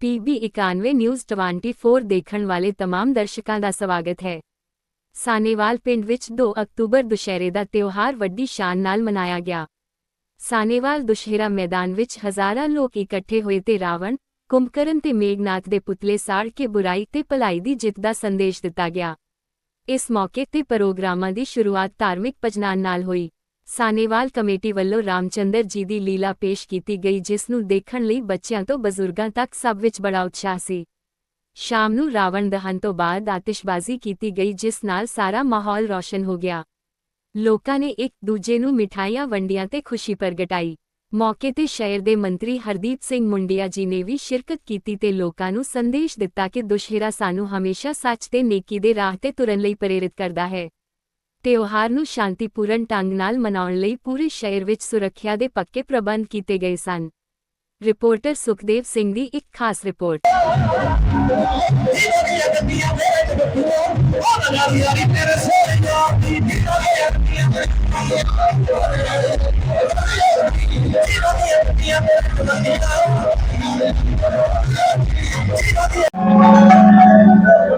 PB 91 news 24 ਦੇਖਣ ਵਾਲੇ तमाम ਦਰਸ਼ਕਾਂ ਦਾ ਸਵਾਗਤ ਹੈ ਸਾਨੇਵਾਲ ਪਿੰਡ ਵਿੱਚ 2 ਅਕਤੂਬਰ ਦੁਸ਼ਹਿਰੇ ਦਾ ਤਿਉਹਾਰ ਵੱਡੀ ਸ਼ਾਨ ਨਾਲ ਮਨਾਇਆ ਗਿਆ ਸਾਨੇਵਾਲ ਦੁਸ਼ਹਿਰਾ ਮੈਦਾਨ ਵਿੱਚ ਹਜ਼ਾਰਾਂ ਲੋਕ ਇਕੱਠੇ ਹੋਏ ਤੇ ਰਾਵਣ ਕੁੰਭਕਰਨ ਤੇ ਮੇਘਨਾਥ ਦੇ ਪੁਤਲੇ ਸਾੜ ਕੇ ਬੁਰਾਈ ਤੇ ਭਲਾਈ ਦੀ ਜਿੱਤ ਦਾ ਸੰਦੇਸ਼ ਦਿੱਤਾ ਗਿਆ ਇਸ ਮੌਕੇ ਤੇ ਪ੍ਰੋਗਰਾਮਾਂ ਦੀ ਸ਼ੁਰੂਆਤ ਧਾਰਮਿਕ ਭਜਨਾਂ ਨਾਲ ਹੋਈ ਸਾਨੇਵਾਲ ਕਮੇਟੀ ਵੱਲੋਂ ਰਾਮਚੰਦਰ ਜੀ ਦੀ ਲੀਲਾ ਪੇਸ਼ ਕੀਤੀ ਗਈ, ਜਿਸ ਨੂੰ ਦੇਖਣ ਲਈ ਬੱਚਿਆਂ ਤੋਂ ਬਜ਼ੁਰਗਾਂ ਤੱਕ ਸਭ ਵਿੱਚ ਬੜਾ ਉਤਸ਼ਾਹ ਸੀ। ਸ਼ਾਮ ਨੂੰ ਰਾਵਣ ਦਹਨ ਤੋਂ ਬਾਅਦ ਆਤਿਸ਼ਬਾਜ਼ੀ ਕੀਤੀ ਗਈ, ਜਿਸ ਨਾਲ ਸਾਰਾ ਮਾਹੌਲ ਰੌਸ਼ਨ ਹੋ ਗਿਆ। ਲੋਕਾਂ ਨੇ ਇੱਕ ਦੂਜੇ ਨੂੰ ਮਿਠਾਈਆਂ, ਵੰਡੀਆਂ ਤੇ ਖੁਸ਼ੀ ਪ੍ਰਗਟਾਈ। ਮੌਕੇ ਤੇ ਸ਼ਹਿਰ ਦੇ ਮੰਤਰੀ ਹਰਦੀਪ ਸਿੰਘ ਮੁੰਡਿਆ ਜੀ ਨੇ ਵੀ ਸ਼ਿਰਕਤ ਕੀਤੀ ਤੇ ਲੋਕਾਂ ਨੂੰ ਸੰਦੇਸ਼ ਦਿੱਤਾ ਕਿ ਦੁਸ਼ਹਿਰਾ ਸਾਨੂੰ ਹਮੇਸ਼ਾ ਸੱਚ ਤੇ ਨੇਕੀ ਦੇ ਰਾਹ ਤੇ ਤੁਰਨ ਲਈ ਪ੍ਰੇਰਿਤ ਕਰਦਾ ਹੈ। ਤਿਉਹਾਰ ਨੂੰ ਸ਼ਾਂਤੀਪੂਰਨ ਢੰਗ ਨਾਲ ਮਨਾਉਣ ਲਈ ਪੂਰੇ ਸ਼ਹਿਰ ਵਿੱਚ ਸੁਰੱਖਿਆ ਦੇ ਪੱਕੇ ਪ੍ਰਬੰਧ ਕੀਤੇ ਗਏ ਸਨ। ਰਿਪੋਰਟਰ ਸੁਖਦੇਵ ਸਿੰਘ ਦੀ ਇੱਕ ਖਾਸ ਰਿਪੋਰਟ। Raju, uh,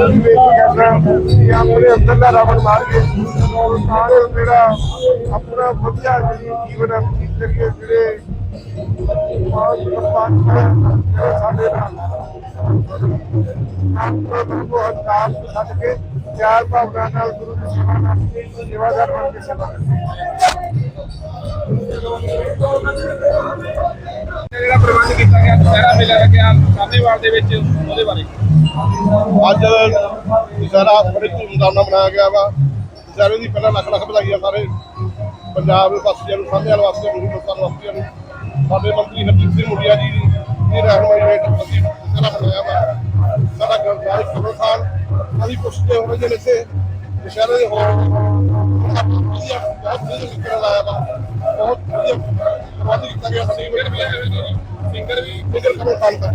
ਕੇ ਕਿ ਆਪਣੇ ਅੰਦਰ ਦਾ ਰਬੜ ਮਾਰ ਕੇ ਸਾਰੇ ਮੇਰਾ ਆਪਣਾ ਵਧੀਆ ਜੀਵਨ ਬਤੀਤ ਕਰੀਏ ਜਿਹੜੇ ਬਹੁਤ ਕੁਰਬਾਨ ਸਾਡੇ ਨਾਲ ਆਪਣੇ ਹੱਥਾਂ ਛੱਡ ਕੇ ਪਿਆਰ ਭਾਵਨਾ ਨਾਲ ਗੁਰੂ ਦੀ ਸੇਵਾ ਨਾਲ ਸੇਵਾਦਾਰ ਬਣ ਕੇ ਸੇਵਾ ਜਿਹੜਾ ਪ੍ਰਬੰਧ ਕੀਤਾ ਗਿਆ, ਦੁਸਹਿਰਾ ਮੇਲਾ ਲੱਗਿਆ ਸਾਹਨੇਵਾਲ ਦੇ ਵਿੱਚ ਉਹਦੇ ਬਾਰੇ। ਅੱਜ ਦੁਸਹਿਰਾ ਬੜੇ ਧੂਮਧਾਮ ਨਾਲ ਮਨਾਇਆ ਗਿਆ ਵਾ। ਦੁਸਹਿਰੇ ਦੀ ਪਹਿਲਾਂ ਲੱਖ ਲੱਖ ਵਧਾਈਆਂ ਸਾਰੇ ਪੰਜਾਬ ਵਾਸੀਆਂ ਨੂੰ ਸਾਹਮਣੇ ਵਾਸੀਆਂ ਨੂੰ ਲੋਕਾਂ ਵਾਸੀਆਂ ਨੂੰ। ਸਾਡੇ ਮੰਤਰੀ ਹਰਜੀਤ ਸਿੰਘ ਮੁੰਡਿਆ ਜੀ ਦੀ ਰਹਿਨਮਾਈ ਹੇਠ ਅਸੀਂ ਦੁਸਹਿਰਾ ਮਨਾਇਆ ਵਾ। ਸਾਡਾ ਗੁਰਦੁਆਰਾ ਕਬਰ ਖਾਨ ਅਸੀਂ ਪੁੱਛਦੇ ਹੋਏ ਜੇ ਇੱਥੇ ਦੁਸਹਿਰੇ ਦੇ ਹੋਰ ਬਹੁਤ ਵਧੀਆ ਨਿਕਲ ਆਇਆ ਵਾ ਬਹੁਤ ਵਧੀਆ। ਪ੍ਰਬੰਧ ਕੀਤਾ ਗਿਆ, ਸਾਡੀ ਸਿੰਗਰ ਵੀ ਨਿਕਲ ਕਬਰ ਖਾਨ ਤੱਕ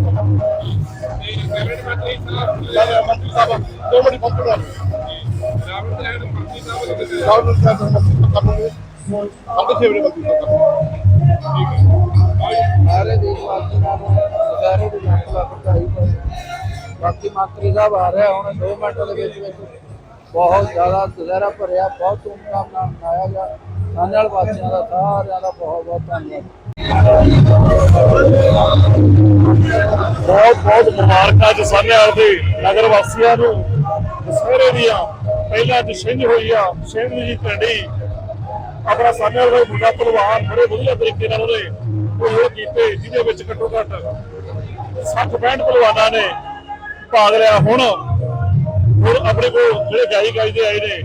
ਤੇ ਕੈਬਨਿਟ ਮੰਤਰੀ ਸਾਹਿਬ ਮੰਤਰੀ ਸਾਹਿਬ, ਦੋ ਮਿੰਟ ਪਹੁੰਚਣ ਵਾਲੇ ਰਾਵਣ ਮੰਤਰੀ ਸਾਹਿਬ ਵੱਲੋਂ ਦਿੱਤੇ ਰਾਹੁਲ ਸਾਹਿਬ ਮੰਤਰੀ ਕਰਨਗੇ ਸਾਡੇ ਫੇਵਰੇ ਮੰਤਰੀ ਸਾਹਿਬ ਸਾਰੇ ਦੇਸ਼ ਵਾਸੀਆਂ ਨੂੰ ਦੁਸਹਿਰੇ ਦੀ ਲੱਖ ਲੱਖ ਬਾਕੀ ਮੰਤਰੀ ਸਾਹਿਬ ਆ ਰਿਹਾ ਹੁਣ 2 ਮਿੰਟ ਦੇ ਵਿੱਚ ਵਿੱਚ ਬਹੁਤ ਜ਼ਿਆਦਾ ਦੁਸਹਿਰਾ ਭਰਿਆ, ਬਹੁਤ ਧੂਮਧਾਮ ਨਾਲ ਮਨਾਇਆ ਗਿਆ। ਨਾਨੇਵਾਲ ਵਾਸੀਆਂ ਦਾ ਸਾਰਿਆਂ ਦਾ ਬਹੁਤ ਬਹੁਤ ਧੰਨਵਾਦ। ਬਹੁਤ ਬਹੁਤ ਮੁਬਾਰਕਾਂ ਜੀ ਸਾਨੇਵਾਲ ਦੇ ਨਗਰ ਵਾਸੀਆਂ ਨੂੰ। ਦਸਹਿਰੇ ਦੀਆਂ ਪਹਿਲਾਂ ਅੱਜ ਛਿੰਝ ਹੋਈ ਆ, ਛਿੰਝ ਦੀ ਝੰਡੀ। ਆਪਣਾ ਸਾਨੇਵਾਲ ਦਾ ਮੁੰਡਾ ਪਹਿਲਵਾਨ ਬੜੇ ਵਧੀਆ ਤਰੀਕੇ ਨਾਲ ਉਹਨੇ ਉਹ ਕੀਤੇ, ਜਿਹਦੇ ਵਿੱਚ ਘੱਟੋ ਘੱਟ 60 65 ਪਹਿਲਵਾਨਾਂ ਨੇ ਭਾਗ ਲਿਆ। ਹੁਣ ਹੁਣ ਆਪਣੇ ਕੋਲ ਜਿਹੜੇ ਗਾਈ ਗਾਈ ਦੇ ਆਏ ਨੇ,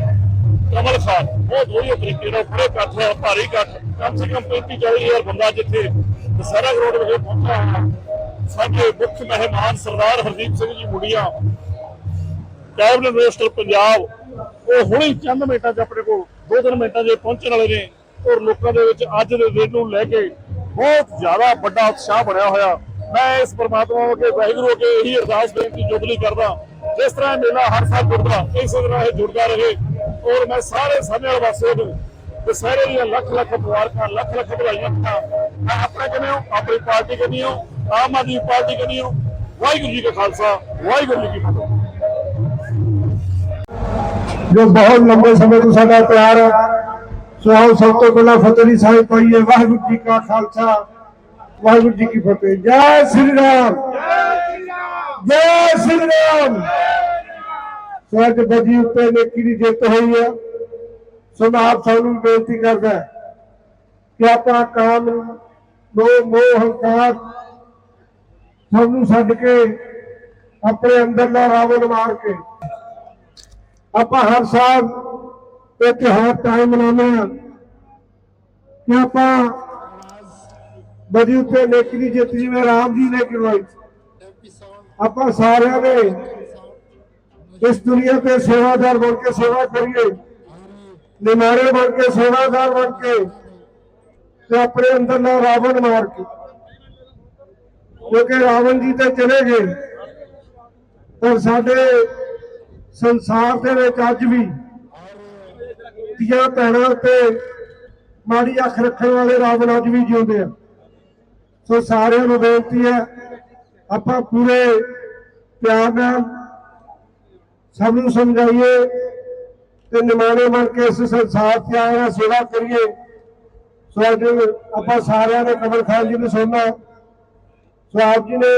ਕਮਲ ਖਾਨ। ਬਹੁਤ ਵਧੀਆ ਤਰੀਕੇ ਨਾਲ ਬੜੇ ਇਕੱਠ ਨਾਲ ਭਾਰੀ ਇਕੱਠ ਕਮ ਸੇ ਕਮ 35 40 ਬੰਦਾ ਜਿੱਥੇ ਦਸਹਿਰਾ ਗਰਾਊਂਡ ਵਿਖੇ ਪਹੁੰਚਿਆ ਹੋਇਆ। ਸਾਡੇ ਮੁੱਖ ਮਹਿਮਾਨ ਸਰਦਾਰ ਹਰਦੀਪ ਸਿੰਘ ਜੀ ਮੁੰਡੀਆਂ, ਕੈਬਨਿਟ ਮਿਨਿਸਟਰ ਪੰਜਾਬ, ਉਹ ਹੁਣੇ ਚੰਦ ਮਿੰਟਾਂ 'ਚ ਆਪਣੇ ਕੋਲ, ਦੋ ਤਿੰਨ ਮਿੰਟਾਂ 'ਚ ਪਹੁੰਚਣ ਵਾਲੇ ਨੇ ਔਰ ਲੋਕਾਂ ਦੇ ਵਿੱਚ ਅੱਜ ਦੇ ਦਿਨ ਨੂੰ ਲੈ ਕੇ ਬਹੁਤ ਜ਼ਿਆਦਾ ਵੱਡਾ ਉਤਸ਼ਾਹ ਬਣਿਆ ਹੋਇਆ। ਮੈਂ ਇਸ ਪਰਮਾਤਮਾ ਅੱਗੇ ਵਾਹਿਗੁਰੂ ਅੱਗੇ ਇਹੀ ਅਰਦਾਸ ਬੇਨਤੀ ਜੁਗਲੀ ਕਰਦਾ, ਜਿਸ ਤਰ੍ਹਾਂ ਮੇਲਾ ਹਰ ਸਾਲ ਜੁੜਦਾ, ਇਸੇ ਤਰ੍ਹਾਂ ਇਹ ਜੁੜਦਾ ਰਹੇ। ਔਰ ਮੈਂ ਸਾਰੇ ਸਾਹਮਣੇ ਵਾਸੀਆਂ ਨੂੰ ਤੇ ਸਾਰੇ ਦੀਆਂ ਲੱਖ ਲੱਖ ਮੁਬਾਰਕਾਂ ਲੱਖ ਲੱਖ ਵਧਾਈਆਂ ਦਿੰਦਾ ਮੈਂ ਆਪਣੇ ਕਹਿੰਦੇ ਹਾਂ ਆਪਣੀ ਪਾਰਟੀ ਕਹਿੰਦੀ ਹਾਂ ਆਮ ਆਦਮੀ ਪਾਰਟੀ ਕਹਿੰਦੀ ਹਾਂ। ਵਾਹਿਗੁਰੂ ਜੀ ਕਾ ਖਾਲਸਾ ਵਾਹਿਗੁਰੂ ਜੀ ਕੀ ਫਤਿਹ। ਜੋ ਬਹੁਤ ਲੰਬੇ ਸਮੇਂ ਤੋਂ ਸਾਡਾ ਪਿਆਰ ਹੈ ਸੋ ਆਓ ਸਭ ਤੋਂ ਪਹਿਲਾਂ ਫਤਿਹ ਸਾਈ ਪਾਈਏ ਵਾਹਿਗੁਰੂ ਜੀ ਕਾ ਖਾਲਸਾ ਵਾਹਿਗੁਰੂ ਜੀ ਕੀ ਫਤਿਹ। ਜੈ ਸ੍ਰੀ ਰਾਮ। ਜੈ ਸ੍ਰੀ ਰਾਮ। ਸੋ ਅੱਜ ਬਜੀ ਉੱਤੇ ਨੇਕੀ ਦੀ ਜਿੱਤ ਹੋਈ ਹੈ ਸੋ ਮੈਂ ਆਪ ਸਭ ਨੂੰ ਬੇਨਤੀ ਕਰਦਾ ਕਿ ਆਪਣਾ ਕਾਮ ਲੋਭ ਮੋਹ ਹੰਕਾਰ ਸਭ ਨੂੰ ਛੱਡ ਕੇ ਆਪਣੇ ਅੰਦਰ ਰਾਵਣ ਮਾਰ ਕੇ ਆਪਾਂ ਹਰ ਸਾਲ ਇਹ ਤਿਉਹਾਰ ਟਾਈਮ ਮਨਾਉਂਦੇ ਹਾਂ ਕਿ ਆਪਾਂ ਬਦੀ ਉੱਤੇ ਨੇਕੀ ਦੀ ਜਿੱਤ ਜਿਵੇਂ ਰਾਮ ਜੀ ਨੇ ਕਰਵਾਈ। ਆਪਾਂ ਸਾਰਿਆਂ ਨੇ ਇਸ ਦੁਨੀਆ ਤੇ ਸੇਵਾਦਾਰ ਬਣ ਕੇ ਸੇਵਾ ਕਰੀਏ। ਨਿਮਾਰੇ ਬਣ ਕੇ ਸੇਵਾਦਾਰ ਬਣ ਕੇ ਤੇ ਆਪਣੇ ਅੰਦਰ ਦਾ ਰਾਵਣ ਮਾਰ ਕੇ। ਕਿਉਂਕਿ ਰਾਵਣ ਜੀ ਤੇ ਚਲੇ ਗਏ, ਪਰ ਸਾਡੇ ਸੰਸਾਰ ਦੇ ਵਿੱਚ ਅੱਜ ਵੀ ਧੀਆਂ ਭੈਣਾਂ ਤੇ ਮਾੜੀ ਅੱਖ ਰੱਖਣ ਵਾਲੇ ਰਾਵਣ ਅੱਜ ਵੀ ਜਿਉਂਦੇ ਆ। ਸੋ ਸਾਰਿਆਂ ਨੂੰ ਬੇਨਤੀ ਹੈ, ਆਪਾਂ ਪੂਰੇ ਪਿਆਰ ਨਾਲ ਸਭ ਨੂੰ ਸਮਝਾਈਏ ਤੇ ਨਿਮਾਣੇ ਬਣ ਕੇ ਇਸ ਸੰਸਾਰ ਤੇ ਆਏ ਹਾਂ ਸੇਵਾ ਕਰੀਏ। ਸੋ ਅੱਜ ਆਪਾਂ ਸਾਰਿਆਂ ਨੇ ਕਮਲ ਖਾਨ ਜੀ ਨੂੰ ਸੁਣਨਾ। ਸੋ ਆਪ ਜੀ ਨੇ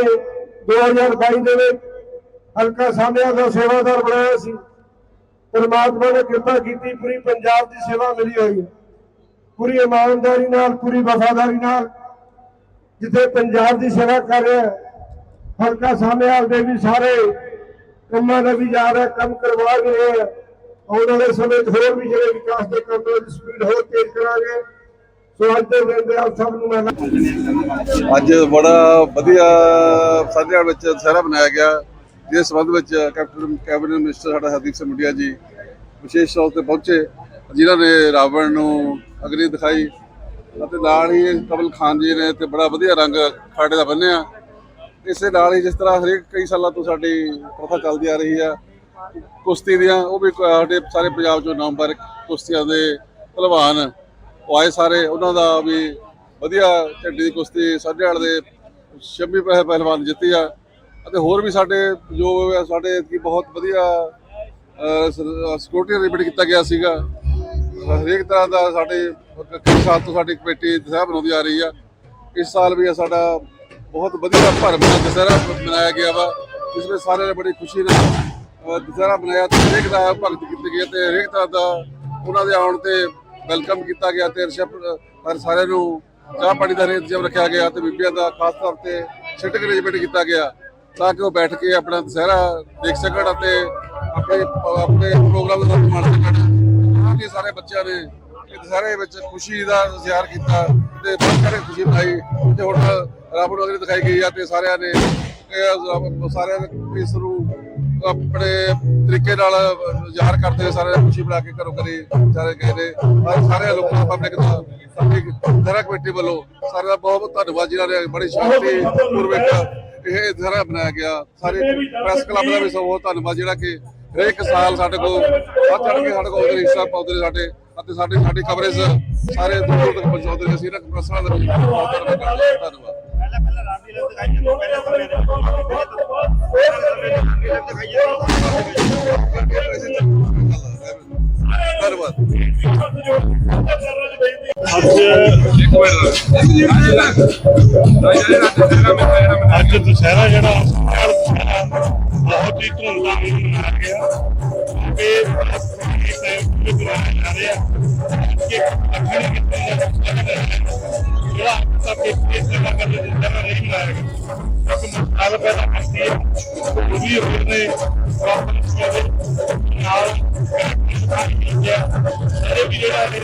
2022 ਦੇ ਵਿੱਚ ਹਲਕਾ ਸਾਹਮਣੇ ਦਾ ਸੇਵਾਦਾਰ ਬਣਾਇਆ ਸੀ। ਪਰਮਾਤਮਾ ਨੇ ਕਿਰਪਾ ਕੀਤੀ, ਪੂਰੀ ਪੰਜਾਬ ਦੀ ਸੇਵਾ ਮਿਲੀ ਹੋਈ ਹੈ। ਪੂਰੀ ਇਮਾਨਦਾਰੀ ਨਾਲ, ਪੂਰੀ ਵਫਾਦਾਰੀ ਨਾਲ ਜਿੱਥੇ ਪੰਜਾਬ ਦੀ ਸੇਵਾ ਕਰ ਰਿਹਾ ਹਲਕਾ ਸਾਹਮਣੇ ਦੇ ਵੀ ਸਾਰੇ ਕੰਮਾਂ ਦਾ ਵੀ ਜਾ ਰਿਹਾ ਕੰਮ ਕਰਵਾ ਵੀ ਹੈ ਆਉਣ ਵਾਲੇ ਸਮੇਂ 'ਚ ਹੋਰ ਵੀ ਜਿਹੜੇ ਵਿਕਾਸ ਦੇ ਕੰਮ ਦੀ ਸਪੀਡ ਹੋਰ ਤੇਜ਼ ਕਰਾਂਗੇ। ਸੋ ਅੱਜ ਦੇ ਦਿਨ ਆਪ ਸਭ ਨੂੰ ਮੈਂ ਅੱਜ ਬੜਾ ਵਧੀਆ ਸਾਧਿਆਂ ਵਿੱਚ ਦੁਸਹਿਰਾ ਬਣਾਇਆ ਗਿਆ, ਜਿਸ ਸੰਬੰਧ ਵਿੱਚ ਕੈਪਟਨ ਕੈਬਨਿਟ ਮਿਨਿਸਟਰ ਸਾਡਾ ਹਰਦੀਪ ਸਿੰਘ ਮੁੰਡਿਆ ਜੀ ਵਿਸ਼ੇਸ਼ ਤੌਰ ਤੇ ਪਹੁੰਚੇ, ਜਿਨ੍ਹਾਂ ਨੇ ਰਾਵਣ ਨੂੰ ਅਗਨੀ ਦਿਖਾਈ ਅਤੇ ਨਾਲ ਹੀ ਕਮਲ ਖਾਨ ਜੀ ਨੇ ਤੇ ਬੜਾ ਵਧੀਆ ਰੰਗ ਖਾੜੇ ਦਾ ਬੰਨਿਆ ਇਸੇ ਨਾਲ ਹੀ ਜਿਸ ਤਰ੍ਹਾਂ ਹਰੇਕ ਕਈ ਸਾਲਾਂ ਤੋਂ ਸਾਡੀ ਪ੍ਰਥਾ ਚੱਲਦੀ ਆ ਰਹੀ ਆ, ਕੁਸ਼ਤੀ ਦੀਆਂ, ਉਹ ਵੀ ਸਾਡੇ ਸਾਰੇ ਪੰਜਾਬ ਚੋਂ ਨੰਬਰ ਕੁਸ਼ਤੀਆਂ ਦੇ ਪਹਿਲਵਾਨ ਉਹ ਆਏ ਸਾਰੇ, ਉਹਨਾਂ ਦਾ ਵੀ ਵਧੀਆ ਝੰਡੀ ਦੀ ਕੁਸ਼ਤੀ ਸਾਢੇ ਅੱਠ ਦੇ ਸ਼ੰਮੀ ਪਹਿ- ਪਹਿਲਵਾਨ ਜਿੱਤੀ ਆ। ਅਤੇ ਹੋਰ ਵੀ ਸਾਡੇ ਜੋ ਸਾਡੇ ਕੀ ਬਹੁਤ ਵਧੀਆ ਸਿਕਿਉਰਿਟੀ ਅਰੇਂਜਮੈਂਟ ਕੀਤਾ ਗਿਆ ਸੀਗਾ। ਹਰੇਕ ਤਰ੍ਹਾਂ ਦਾ ਸਾਡੇ, ਕਈ ਸਾਲ ਤੋਂ ਸਾਡੀ ਕਮੇਟੀ ਦਸਹਿਰਾ ਬਣਾਉਂਦੀ ਆ ਰਹੀ ਆ। ਇਸ ਸਾਲ ਵੀ ਸਾਡਾ ਬਹੁਤ ਵਧੀਆ ਭਰਮ ਨਾਲ ਦਸਹਿਰਾ ਮਨਾਇਆ ਗਿਆ ਵਾ। ਇਸ ਵਿੱਚ ਸਾਰਿਆਂ ਨੇ ਬੜੀ ਖੁਸ਼ੀ ਨਾਲ ਅਹ, ਦਸਹਿਰਾ ਮਨਾਇਆ ਤੇ ਹਰੇਕ ਦਾ ਭਗਤ ਕੀਤੀ ਗਈ ਤੇ ਹਰੇਕ ਤਰ੍ਹਾਂ ਦਾ ਉਹਨਾਂ ਦੇ ਆਉਣ ਤੇ ਵੈਲਕਮ ਕੀਤਾ ਗਿਆ ਤੇ ਹਰ ਸਾਰਿਆਂ ਨੂੰ ਚਾਹ ਪਾਣੀ ਦਾ ਇੰਤਜ਼ਾਮ ਰੱਖਿਆ ਗਿਆ ਤੇ ਬੀਬੀਆਂ ਦਾ ਖਾਸ ਤੌਰ ਤੇ ਸਿਟਿੰਗ ਅਰੇਂਜਮੈਂਟ ਕੀਤਾ ਗਿਆ ਤਾਂ ਕਿ ਉਹ ਬੈਠ ਕੇ ਆਪਣਾ ਦਸਹਿਰਾ ਦੇਖ ਸਕਣ ਅਤੇ ਆਪਣੇ ਆਪਣੇ ਪ੍ਰੋਗਰਾਮ ਦਾ ਮਾਣ ਸਕਣ। ਸਾਰੇ ਬੱਚਿਆਂ ਨੇ ਇਹ ਦਸਹਿਰੇ ਵਿੱਚ ਖੁਸ਼ੀ ਦਾ ਇਜ਼ਹਾਰ ਕੀਤਾ। ਤੇ ਬਹੁਤ ਸਾਰੇ ਖੁਸ਼ੀ ਮਨਾਈ ਤੇ ਹੁਣ ਰਾਵਣ ਵਗੈਰੇ ਦਿਖਾਈ ਗਈ ਆ ਤੇ ਸਾਰਿਆਂ ਨੇ ਸਾਰਿਆਂ ਨੇ ਇਸ ਨੂੰ ਆਪਣੇ ਤਰੀਕੇ ਨਾਲ ਜ਼ਾਹਰ ਕਰਦੇ ਸਾਰੇ ਖੁਸ਼ੀ ਬਣਾ ਕੇ ਘਰੋਂ ਘਰੀ ਸਾਰੇ ਗਏ ਨੇ। ਔਰ ਸਾਰੇ ਲੋਕਾਂ ਪਬਲਿਕ ਦਾ ਸਾਡੀ ਦਰਾ ਕਮੇਟੀ ਵੱਲੋਂ ਸਾਰਿਆਂ ਦਾ ਬਹੁਤ ਬਹੁਤ ਧੰਨਵਾਦ, ਜਿਨ੍ਹਾਂ ਨੇ ਬੜੀ ਸ਼ਾਂਤੀ ਪੂਰਵਕ ਇਹ ਦਰਾ ਬਣਾਇਆ ਗਿਆ। ਸਾਰੇ ਪ੍ਰੈਸ ਕਲੱਬ ਦਾ ਵੀ ਬਹੁਤ ਧੰਨਵਾਦ, ਜਿਹੜਾ ਕਿ ਹਰੇਕ ਸਾਲ ਸਾਡੇ ਕੋਲ ਵੱਧ ਚੜ ਕੇ ਸਾਡੇ ਕੋਲ ਹਿੱਸਾ ਪਾਉਂਦੇ ਨੇ ਸਾਡੇ। ਅਤੇ ਸਾਡੀ ਸਾਡੀ ਕਵਰੇਜ ਸਾਰੇ ਦੂਰ ਤੱਕ ਪਹੁੰਚਾਉਂਦੇ ਨੇ ਅਸੀਂ ਇਹਨਾਂ ਪ੍ਰੈਸਾਂ ਦਾ ਵੀ ਬਹੁਤ ਧੰਨਵਾਦ ਕਰਦੇ ਹਾਂ। ਧੰਨਵਾਦ ਧੰਨਵਾਦ ਅੱਜ ਦੁਸਹਿਰਾ ਜਿਹੜਾ ਬਹੁਤ ਹੀ ਧੂਮਧਾਮ ਨਾਲ ਮਨਾਇਆ ਗਿਆ। ਤੇ ਇਹ ਟਾਈਮ ਤੇ ਮਨਾਇਆ ਜਾ ਰਿਹਾ ਕਿ ਅਖੜੀ ਜਿਹੜਾ ਤੱਕ ਇਸ ਤਰ੍ਹਾਂ ਕਰਦੇ ਜਿੰਦਾ ਨਹੀਂ ਮਨਾਇਆ ਗਿਆ। ਇੱਕ ਮੁਕਾਬਲਾ ਪੈਦਾ ਕਰਦੀ ਹੈ। ਉਹ ਵੀ ਹੋਰ ਨੇ ਨਾਲ ਸਾਰੇ ਵੀ ਜਿਹੜਾ ਹੈ